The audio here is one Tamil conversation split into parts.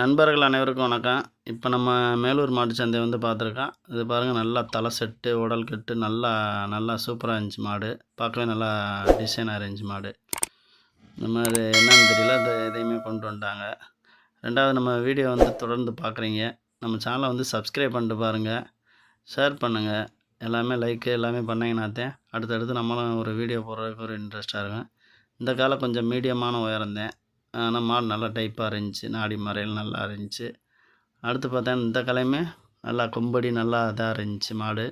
நண்பர்கள் அனைவருக்கும் வணக்கம். இப்போ நம்ம மேலூர் மாட்டு சந்தை வந்து பார்த்துருக்கோம். இது பாருங்கள் நல்லா தலை செட்டு உடல் கட்டு நல்லா நல்லா சூப்பராக இருந்துச்சு மாடு. பார்க்கவே நல்லா டிசைனாக இருந்துச்சு மாடு. இந்த மாதிரி என்னன்னு தெரியல இது எதையுமே கொண்டு வந்துட்டாங்க. ரெண்டாவது நம்ம வீடியோ வந்து தொடர்ந்து பார்க்குறீங்க. நம்ம சேனலை வந்து சப்ஸ்கிரைப் பண்ணிட்டு பாருங்கள் ஷேர் பண்ணுங்கள் எல்லாமே லைக்கு எல்லாமே பண்ணிங்கன்னாத்தேன் அடுத்தடுத்து நம்மளும் ஒரு வீடியோ போடுறதுக்கு ஒரு இன்ட்ரெஸ்ட்டாக இருக்கும். இந்த காலம் கொஞ்சம் மீடியமான உயரந்தேன் ஆனால் மாடு நல்லா டைப்பாக இருந்துச்சு நாடி மறையில் நல்லா இருந்துச்சு. அடுத்து பார்த்தா இந்த கலையுமே நல்லா கொம்படி நல்லா இதாக இருந்துச்சு மாடு.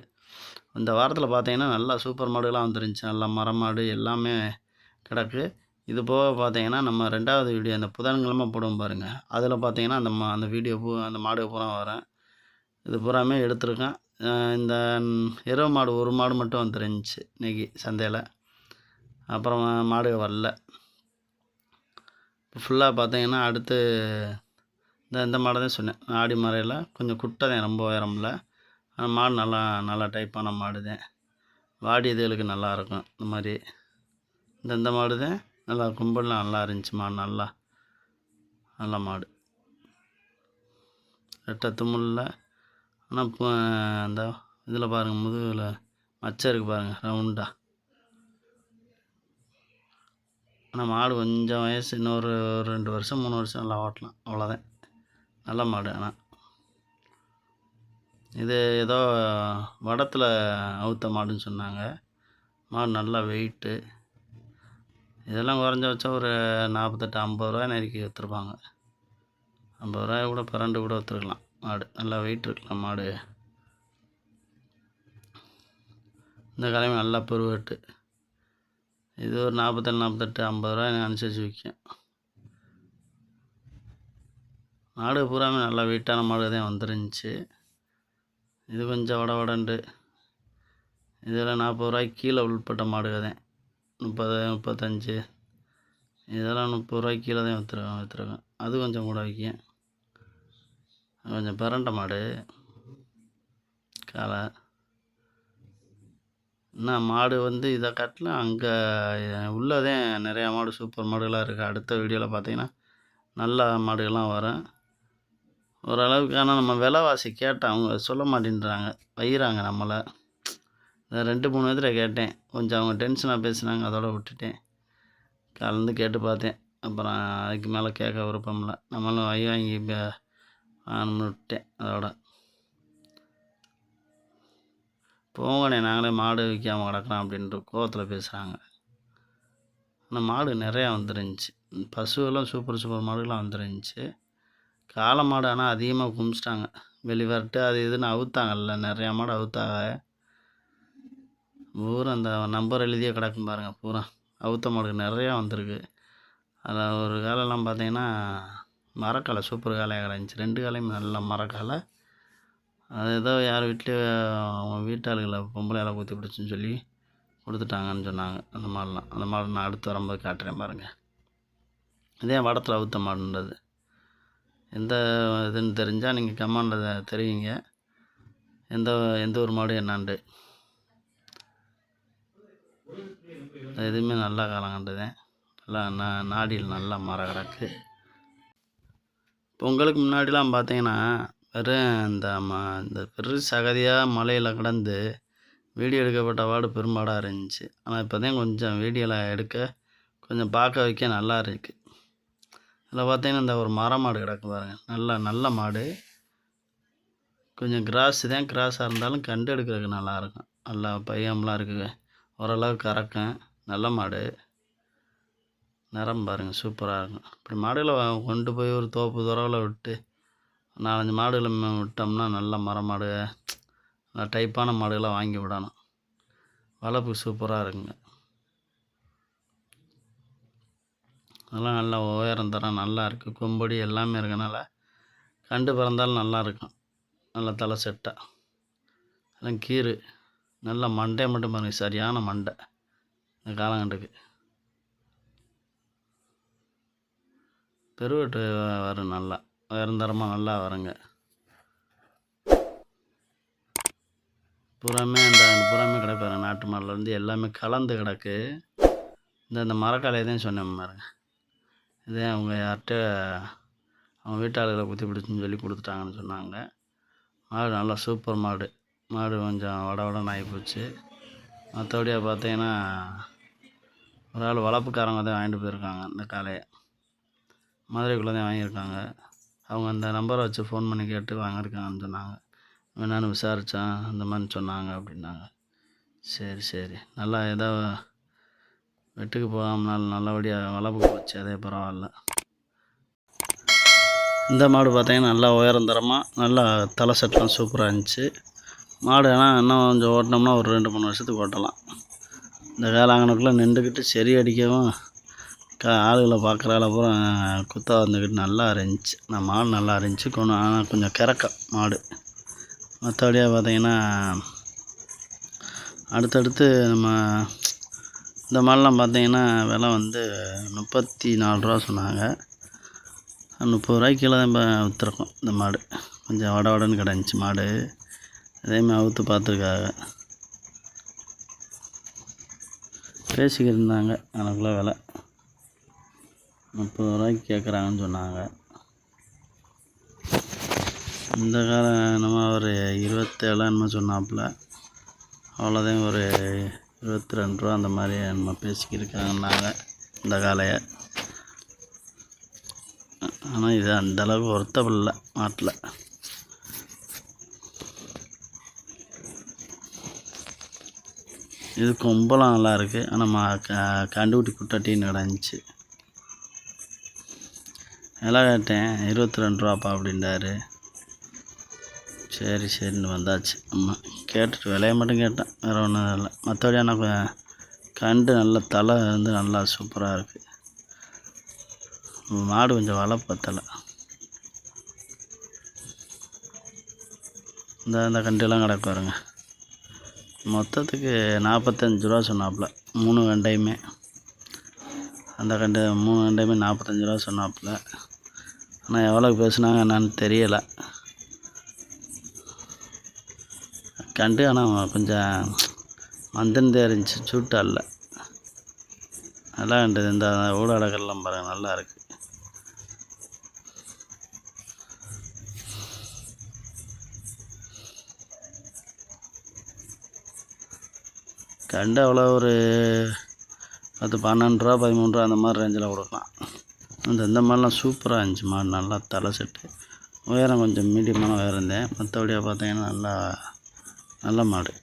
இந்த வாரத்தில் பார்த்தீங்கன்னா நல்லா சூப்பர் மாடுகளாக வந்துருந்துச்சு. நல்லா மரம் மாடு எல்லாமே கிடக்கு. இது போக பார்த்தீங்கன்னா நம்ம ரெண்டாவது வீடியோ அந்த புதன்கிழமை போடுவோம் பாருங்கள் அதில் பார்த்தீங்கன்னா அந்த மா அந்த வீடியோ பூ அந்த மாடு பூரா வரேன் இது பூராமே எடுத்திருக்கேன். இந்த இரவு மாடு ஒரு மாடு மட்டும் வந்துருந்துச்சு இன்றைக்கி சந்தையில். அப்புறம் மாடு வரல. ஃபுல்லாக பார்த்தீங்கன்னா அடுத்து இந்த இந்த மாடை தான் சொன்னேன். ஆடி மறையில் கொஞ்சம் குட்டை தான் ரொம்ப உயரம்ல. ஆனால் மாடு நல்லா நல்லா டைப்பான மாடு தான் வாடி இதுகளுக்கு நல்லாயிருக்கும் இந்த மாதிரி இந்த இந்த மாடு தான் நல்லா கும்பலாம் நல்லா இருந்துச்சு மாடு நல்லா நல்ல மாடு. ரெட்டை தும்முல்ல. ஆனால் இப்போ அந்த இதில் பாருங்கள் முதுகில் மச்சம் இருக்குது பாருங்கள் ரவுண்டாக ஆனால் மாடு கொஞ்சம் வயசு இன்னொரு ரெண்டு வருஷம் மூணு வருஷம் நல்லா ஓட்டலாம். அவ்வளோதான் நல்ல மாடு ஆனால் இது ஏதோ வடத்தில் அவுத்த மாடுன்னு சொன்னாங்க. மாடு நல்லா வெயிட்டு இதெல்லாம் குறைஞ்ச வச்சா ஒரு நாற்பத்தெட்டு ஐம்பது ரூபாய் நெருக்கி விற்றுருப்பாங்க ஐம்பது ரூபாய் கூட பிறண்டு கூட விற்றுருக்கலாம் மாடு. நல்லா வெயிட் இருக்கலாம் மாடு. இந்த கிழமை நல்லா பெருவெட்டு. இது ஒரு நாற்பத்தேழு நாற்பத்தெட்டு ஐம்பது ரூபாய் அனுசரித்து விற்கும் மாடு பூராமே நல்லா வெயிட்டான மாடு தான் வந்துருந்துச்சு. இது கொஞ்சம் வட வடண்டு இதில் நாற்பது ரூபாய்க்கு கீழே உள்பட்ட மாடு தான். முப்பது முப்பத்தஞ்சு. இதெல்லாம் முப்பது ரூபாய்க்கு கீழே தான் விற்றுருக்கோம் விற்றுருக்கோம் அது கொஞ்சம் கூட விற்கும் கொஞ்சம் பரண்ட மாடு. காலை என்ன மாடு வந்து இதை காட்டிலும் அங்கே உள்ளதே நிறையா மாடு சூப்பர் மாடுகளாக இருக்குது. அடுத்த வீடியோவில் பார்த்தீங்கன்னா நல்ல மாடுகள்லாம் வரும். ஓரளவுக்கு ஆனால் நம்ம விலைவாசி கேட்டேன். அவங்க சொல்ல மாட்டேன்றாங்க. வைகிறாங்க நம்மளை. இதை ரெண்டு மூணு விதத்தில் கேட்டேன். கொஞ்சம் அவங்க டென்ஷனாக பேசுனாங்க அதோட விட்டுட்டேன். கலந்து கேட்டு பார்த்தேன். அப்புறம் அதுக்கு மேலே கேட்க விருப்பம்ல நம்மளும் வை வாங்கி பே- வாங்கணும்னு விட்டேன் அதோட. போங்கண்ணே நாங்களே மாடு விற்காம கிடக்குறோம் அப்படின்ற கோவத்தில் பேசுகிறாங்க ஆனால் மாடு நிறையா வந்துருந்துச்சு. பசுவெல்லாம் சூப்பர் சூப்பர் மாடுகள்லாம் வந்துருந்துச்சு. காளை மாடு ஆனால் அதிகமாக குமிச்சிட்டாங்க. வெளி வரட்டு அது இதுன்னு அவுத்தாங்கல்ல நிறையா மாடு அவுத்தாக பூரா அந்த நம்பர் எழுதியே கிடக்கும் பாருங்கள் பூரா. அவுத்த மாடுகள் நிறையா வந்திருக்கு. அதில் ஒரு காலெல்லாம் பார்த்தீங்கன்னா மரக்காலை சூப்பர் காலையாக கிடந்துச்சு. ரெண்டு காலையும் நல்ல மரக்காலை அது ஏதோ யார் வீட்லேயோ அவங்க வீட்டாளுகளை பொம்பளை எல்லாம் குத்தி பிடிச்சின்னு சொல்லி கொடுத்துட்டாங்கன்னு சொன்னாங்க. அந்த மாடெலாம் அந்த மாடு நான் அடுத்து வரும்போது காட்டுறேன் பாருங்கள் இதே வடத்தில் அவுத்த மாடுன்றது. எந்த இதுன்னு தெரிஞ்சால் நீங்கள் கமெண்டில் தெரிவிங்க. எந்த எந்த ஒரு மாடு என்னான்ட்டு எதுவுமே நல்லா காலம் கண்டுதேன் நல்லா நா நாடியில் நல்லா மர கிடக்கு பொங்கலுக்கு முன்னாடிலாம் பார்த்தீங்கன்னா வெறும் இந்த ம இந்த பெரு சகதியாக மலையில் கடந்து வீடியோ எடுக்கப்பட்ட வாடு பெரும்பாடாக இருந்துச்சு. ஆனால் இப்போ தான் கொஞ்சம் வீடியோவில் எடுக்க கொஞ்சம் பார்க்க வைக்க நல்லா இருக்குது அதில் பார்த்தீங்கன்னா இந்த ஒரு மர மாடு கிடக்கு பாருங்க. நல்ல நல்ல மாடு. கொஞ்சம் கிராஸ் தான் கிராஸாக இருந்தாலும் கண்டு எடுக்கிறதுக்கு நல்லாயிருக்கும் நல்லா பையம்லாம் இருக்குது. ஓரளவு கறக்கும். நல்ல மாடு. நிறம் பாருங்கள் சூப்பராக இருக்கும். இப்படி மாடுகளை கொண்டு போய் ஒரு தோப்பு துறவில் விட்டு நாலஞ்சு மாடுகளை விட்டோம்னா நல்ல மரமாடு நல்ல டைப்பான மாடுகளை வாங்கி விடணும். வளர்ப்பு சூப்பராக இருக்குங்க. அதெல்லாம் நல்லா உயரம் தரம் நல்லா இருக்குது கொம்படி எல்லாமே இருக்கனால கண்டு பிறந்தாலும் நல்லா இருக்கும். நல்ல தலை செட்டாக எல்லாம் கீறு. நல்ல மண்டை மட்டும் பாருங்க சரியான மண்டை. இந்த காலங்கண்டுக்கு பெருவெட்டு வரும் நல்லா. நிரந்தரமாக நல்லா வருங்க. புறாமே அந்த புறாமே கிடப்பாரு நாட்டு மாடில் எல்லாமே கலந்து கிடக்கு. இந்த இந்த மரக்காலையை தான் சொன்னேன் பாருங்க. இதே அவங்க யார்கிட்ட அவங்க வீட்டாளர்களை குத்தி பிடிச்சுன்னு சொல்லி கொடுத்துட்டாங்கன்னு சொன்னாங்க. மாடு நல்லா சூப்பர் மாடு. மாடு கொஞ்சம் வட வடன்னு ஆகிப்போச்சு மற்றபடியாக பார்த்தீங்கன்னா ஒரு ஆள் வளர்ப்புக்காரங்க தான் வாங்கிட்டு போயிருக்காங்க இந்த காளையை மதுரைக்குள்ளே தான் வாங்கியிருக்காங்க. அவங்க அந்த நம்பரை வச்சு ஃபோன் பண்ணி கேட்டு வாங்கியிருக்காங்கன்னு சொன்னாங்க. என்னன்னு விசாரித்தான் அந்த மாதிரி சொன்னாங்க அப்படின்னாங்க. சரி சரி. நல்லா ஏதோ வெட்டுக்கு போகாமனாலும் நல்லபடியாக வளர்ப்பு போச்சு. அதே பரவாயில்ல. இந்த மாடு பார்த்தீங்கன்னா நல்லா உயரம் தரமாக நல்லா தலை சட்டம் சூப்பராக இருந்துச்சு. மாடு ஆனால் இன்னும் கொஞ்சம் ஓட்டினோம்னா ஒரு ரெண்டு மூணு வருஷத்துக்கு ஓட்டலாம். இந்த வேளாங்கண்ணுக்குள்ளே நின்றுக்கிட்டு செறி அடிக்கவும் கா ஆளுகளை பார்க்குறால அப்புறம் குத்தா வந்துக்கிட்டு நல்லா இருந்துச்சு. நான் மாடு நல்லா இருந்துச்சு கொஞ்சம் ஆனால் கொஞ்சம் கிறக்கம் மாடு. மற்றபடியாக பார்த்தீங்கன்னா அடுத்தடுத்து நம்ம இந்த மாடெலாம் பார்த்தீங்கன்னா விலை வந்து முப்பத்தி நாலு ரூபா சொன்னாங்க. முப்பது ரூபாய்க்கு கீழே தான் இப்போ விற்றுருக்கோம் இந்த மாடு. கொஞ்சம் வட வடன்னு கிடந்துச்சு மாடு. அதேமாதிரி அவுத்து பார்த்துருக்காங்க. பேசிக்கிட்டு இருந்தாங்க எனக்குள்ள விலை. முப்பது ரூபாய்க்கு கேட்குறாங்கன்னு சொன்னாங்க. இந்த காலம் நம்ம ஒரு இருபத்தேழு என்னமோ சொன்னாப்புல. அவ்வளோதான் ஒரு இருபத்தி ரெண்டு ரூபா அந்த மாதிரி நம்ம பேசிக்கிருக்காங்கன்னாங்க இந்த காலையை. ஆனால் இது அந்தளவுக்கு ஒர்த்தபிள் இல்லை மாட்டில். இது கொம்பெல்லாம் நல்லா இருக்குது ஆனால் மா க கண்டுக்குட்டி குட்டாட்டின்னு கிடந்துச்சு விலை கேட்டேன் இருபத்தி ரெண்டு ரூபாப்பா அப்படின்றாரு. சரி சரின்னு வந்தாச்சு. ஆமாம் கேட்டுட்டு விலையை மட்டும் கேட்டேன். வேறு ஒன்றும் இல்லை. மற்றபடி ஆனால் கண்டு நல்ல தலை வந்து நல்லா சூப்பராக இருக்குது மாடு கொஞ்சம் வலை இந்த இந்த கண்டெல்லாம் கிடக்கு பாருங்க. மொத்தத்துக்கு நாற்பத்தஞ்சு ரூபா சொன்னாப்புல. மூணு கண்டையுமே அந்த கண்டு மூணு கண்டையுமே நாற்பத்தஞ்சு ரூபா சொன்னாப்புல. ஆனால் எவ்வளோ பேசுனாங்க என்னன்னு தெரியலை. கண்டு ஆனால் கொஞ்சம் மந்தந்தே இருந்துச்சு. சூட்டா இல்லை நல்லா கண்டு இந்த ஊடகங்கள்லாம் பாருங்கள் நல்லா இருக்குது கண்டு அவ்வளோ ஒரு பத்து பன்னெண்டு ரூபா பதிமூணு ரூபா அந்த மாதிரி ரேஞ்சில் கொடுக்கலாம். அந்த இந்த மாதிரிலாம் சூப்பராக இருந்துச்சு மாடு நல்லா தலை செட்டு. உயரம் கொஞ்சம் மீடியமான உயரம் இருந்தேன் மற்றபடியாக பார்த்தீங்கன்னா நல்லா நல்ல மாடு.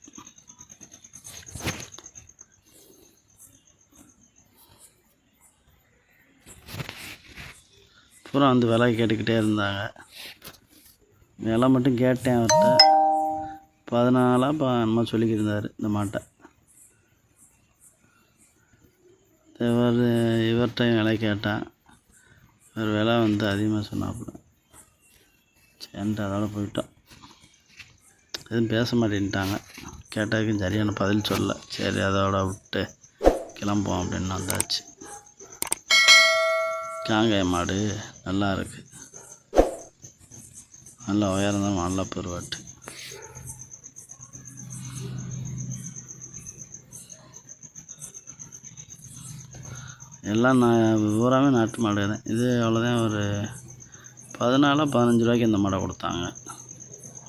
பூரா வந்து விலை கேட்டுக்கிட்டே இருந்தாங்க. விலை மட்டும் கேட்டேன் அவர்கிட்ட பதினாலா இப்போ என்னமோ சொல்லிக்கிருந்தார் இந்த மாட்டை. இவர் இவர்கிட்டையும் விலை கேட்டேன். வேறு விலை வந்து அதிகமாக சொன்னாப்புல. சரின்ட்டு அதோட போயிட்டோம். எதுவும் பேச மாட்டேன்ட்டாங்க. கேட்டாக்கும் சரியான பதில் சொல்ல. சரி அதோட விட்டு கிளம்புவோம் அப்படின்னு வந்தாச்சு. காங்காய மாடு நல்லா இருக்குது நல்லா உயரம் தான் நல்ல பெருவாட்டு எல்லாம் நான் பூராமே நாட்டு மாடு தான். இது அவ்வளோதான் ஒரு பதினாலோ பதினஞ்சு ரூபாய்க்கு இந்த மாடை கொடுத்தாங்க.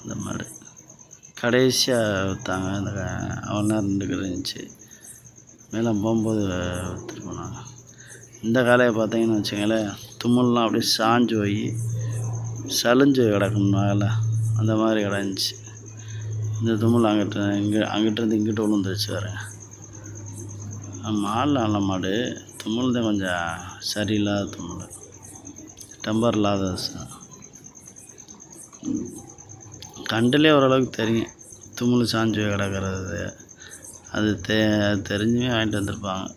இந்த மாடு. கடைசியாக விற்றாங்க இந்த அவன் நேரம் ரெண்டு இருந்துச்சு. மேலே போகும்போது விற்றுட்டு போனாங்க. இந்த காலையை பார்த்தீங்கன்னு வச்சுங்களேன் தும்மெல்லாம் அப்படியே சாஞ்சு போய் சலிஞ்சு கிடக்கணுனால அந்த மாதிரி கிடந்துச்சு. இந்த தும்மல் அங்கிட்ட இங்கே அங்கிட்டேருந்து இங்கிட்ட விழுந்துருச்சு வரேன் மாடு நல்ல மாடு. தும்மல் தான் கொஞ்சம் சரியில்லாத தும்மல் டம்பர் இல்லாத ச- கண்டுலே ஓரளவுக்கு தெரியும். தும்மல் சாஞ்சு கிடக்கிறது. அது தெ தெரிஞ்சுமே வாங்கிட்டு வந்திருப்பாங்க.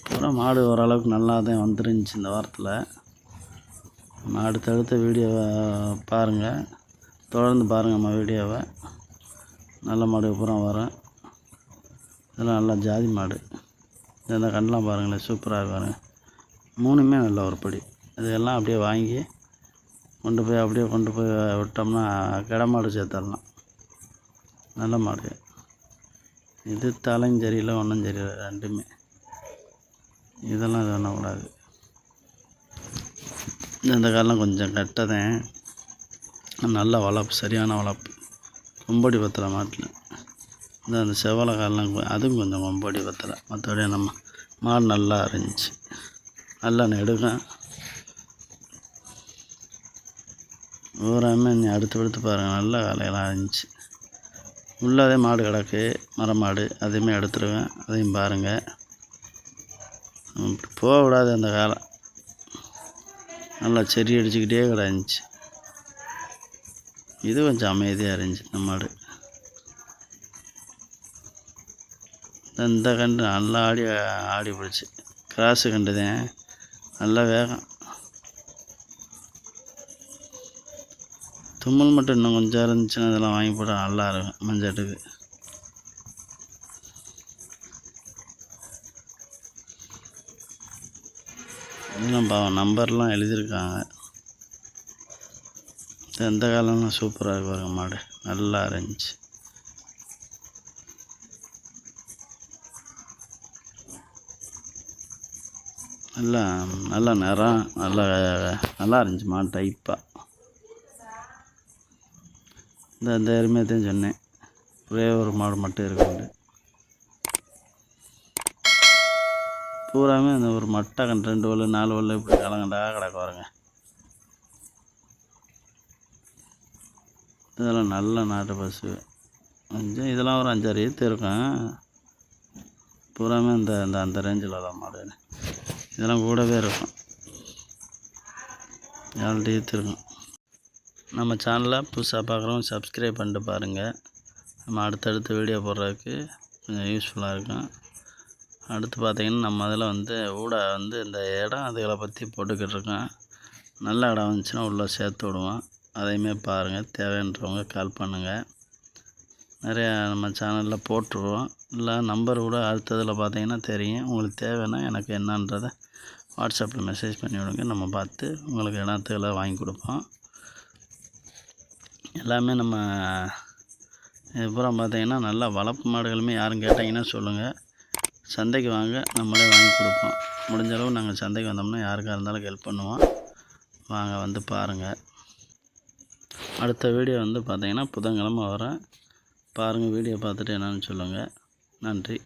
அப்புறம் மாடு ஓரளவுக்கு நல்லா தான் வந்துருந்துச்சு இந்த வாரத்தில். அடுத்தடுத்த வீடியோவை பாருங்கள் தொடர்ந்து பாருங்கள் நம்ம வீடியோவை. நல்ல மாடு பூரா வரும் இதெல்லாம் நல்லா ஜாதி மாடு. இந்த கண்ணெலாம் பாருங்களேன் சூப்பராக இருக்கும் மூணுமே நல்ல படி. இதெல்லாம் அப்படியே வாங்கி கொண்டு போய் அப்படியே கொண்டு போய் விட்டோம்னா கிட மாடு சேர்த்துடலாம். நல்ல மாடு. இது தலையும் சரியில்லை ஒன்றும் சரியில்லை ரெண்டுமே. இதெல்லாம் இது பண்ணக்கூடாது. இந்த காலம் கொஞ்சம் கெட்டதேன் நல்ல வளர்ப்பு சரியான வளர்ப்பு கொம்படி பத்தலை மாட்டில் இந்த அந்த செவலை காலெலாம் அதுவும் கொஞ்சம் கொம்படி பத்தலை மற்றபடி நம்ம மாடு நல்லா இருந்துச்சு நல்லா நெடுகும் ஊராமே நீ அடுத்து அடுத்து பாருங்கள் நல்ல காலையெல்லாம் இருந்துச்சு உள்ளதே மாடு கிடக்கு. மரமாடு அதையுமே எடுத்துருவேன். அதையும் பாருங்கள் போகக்கூடாது அந்த காலம். நல்லா செடி அடிச்சுக்கிட்டே கிடந்துச்சு. இது கொஞ்சம் அமைதியாக இருந்துச்சு இந்த மாடு இந்த- கண்டு நல்லா ஆடி ஆடி பிடிச்சி கிராஸு கண்டுதேன் நல்ல வேகம். தும்மல் மட்டும் இன்னும் கொஞ்சம் இருந்துச்சுன்னா இதெல்லாம் வாங்கி போட்டால் நல்லா இருக்கும் மஞ்சட்டுக்கு. இதெல்லாம் பாவம் நம்பர்லாம் எழுதியிருக்காங்க. எந்த காலம்லாம் சூப்பராக இருக்கு மாடு. நல்லா இருந்துச்சு. நல்லா நல்லா நிறம் நல்லா நல்லா இருந்துச்சு மாடு டைப்பாக இந்த அந்த எருமையத்தையும் சொன்னேன். ஒரே ஒரு மாடு மட்டும் இருக்குண்டு பூராமே அந்த ஒரு மட்டை கண்டு ரெண்டு வல்லு நாலு வல்லு இப்படி கலங்கண்டா கிடக்க பாருங்க. இதெல்லாம் நல்ல நாட்டு பசு. அஞ்சு இதெல்லாம் ஒரு அஞ்சாறு ஈத்து இருக்கும் பூராமே இந்த இந்த அந்த ரேஞ்சில் தான் மாடு. இதெல்லாம் கூடவே இருக்கும். ஏழு ஈத்து இருக்கும் நம்ம சேனலை புதுசாக பார்க்குறவங்க சப்ஸ்கிரைப் பண்ணிட்டு பாருங்கள் நம்ம அடுத்தடுத்து வீடியோ போடுறதுக்கு கொஞ்சம் யூஸ்ஃபுல்லாக இருக்கும். அடுத்து பார்த்திங்கன்னா நம்ம அதில் வந்து ஊட வந்து இந்த இடம் அதுகளை பற்றி போட்டுக்கிட்டு இருக்கோம் நல்ல இடம் வந்துச்சுன்னா உள்ளே சேர்த்து விடுவோம். அதையுமே பாருங்கள் தேவைன்றவங்க கால் பண்ணுங்கள் நிறையா நம்ம சேனலில் போட்டுருவோம் இல்லை நம்பர் கூட அடுத்ததில் பார்த்தீங்கன்னா தெரியும். உங்களுக்கு தேவைன்னா எனக்கு என்னன்றதை வாட்ஸ்அப்பில் மெசேஜ் பண்ணி விடுங்க. நம்ம பார்த்து உங்களுக்கு இடத்துல வாங்கி கொடுப்போம். எல்லாமே நம்ம இதுபுறம் பார்த்தீங்கன்னா நல்லா வளர்ப்பு மாடுகளுமே யாரும் கேட்டிங்கன்னா சொல்லுங்கள் சந்தைக்கு வாங்க நம்மளே வாங்கி கொடுப்போம். முடிஞ்ச அளவு நாங்கள் சந்தைக்கு வந்தோம்னா யாருக்காக இருந்தாலும் ஹெல்ப் பண்ணுவோம். வாங்க வந்து பாருங்கள் அடுத்த வீடியோ வந்து பார்த்தீங்கன்னா புதன்கிழமை வரேன் பாருங்கள் வீடியோ பார்த்துட்டு என்னென்னு சொல்லுங்கள் நன்றி.